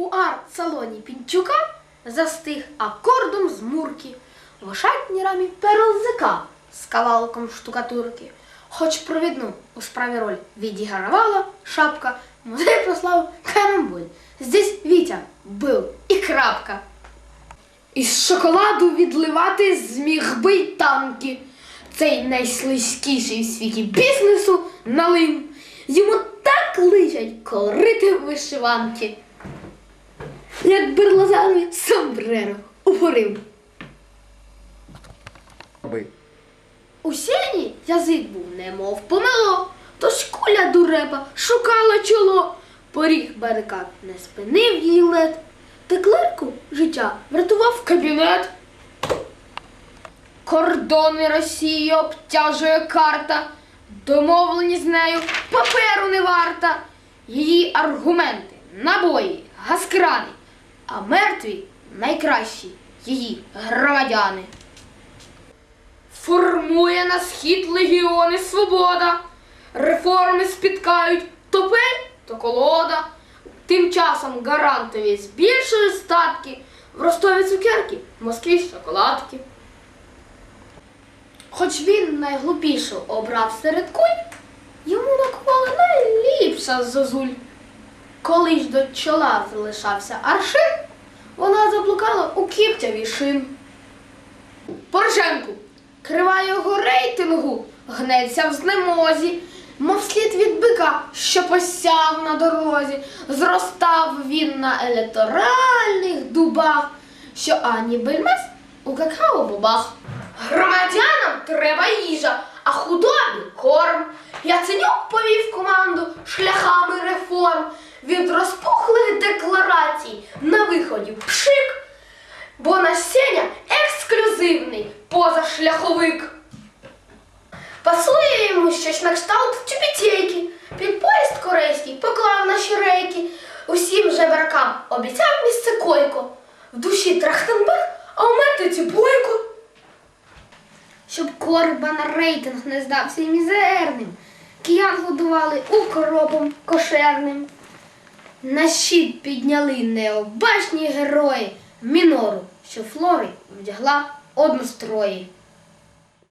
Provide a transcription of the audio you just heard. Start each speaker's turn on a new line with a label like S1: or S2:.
S1: У арт-салоні Пінчука застиг акордом з мурки в ошатній рамі перелзика з кавалком штукатурки. Хоч провідну у справі роль відігравала шапка, музей прослав карамбуль. Здесь Вітя був і крапка. Із шоколаду відливати зміг би й танки. Цей найслизькіший в світі бізнесу налим. Йому так личать колорити вишиванки. Як берлозанові сомбреро упорив.
S2: Би.
S1: У сіні язик був немов помило, тож куля дурепа шукала чоло. Поріг барикад не спинив її лед, теклерку життя врятував кабінет. Кордони Росії обтяжує карта, домовлені з нею паперу не варта. Її аргументи, набої, газкрани, а мертві найкращі її громадяни. Формує на схід легіони свобода. Реформи спіткають то пель, то колода. Тим часом гарантові збільшують статки. В Ростові цукерки, в Москві шоколадки. Хоч він найглупішу обрав серед куль, йому накували найліпша зозуль. Коли ж до чола залишався аршин, вона заблукала у кіптяві шин. Порошенку крива його рейтингу, гнеться в знемозі, мов слід від бика, що посяв на дорозі, зростав він на електоральних дубах, що ані бельмес у какао-бобах. Громадянам треба їжа, а худобі корм. Яценюк повів команду шляхами реформ від розпухлих декларацій на виході пшик, бо наш Сеня ексклюзивний позашляховик. Пасує йому щось на кшталт тюбітейки. Під поїзд корейський поклав наші рейки. Усім жебракам обіцяв місце койко. В душі Трахтенберг, а у метиці бойко. Щоб Корбан рейтинг не здався мізерним, киян годували укропом кошерним. На щит підняли необачні герої мінору, що флори вдягла однострої.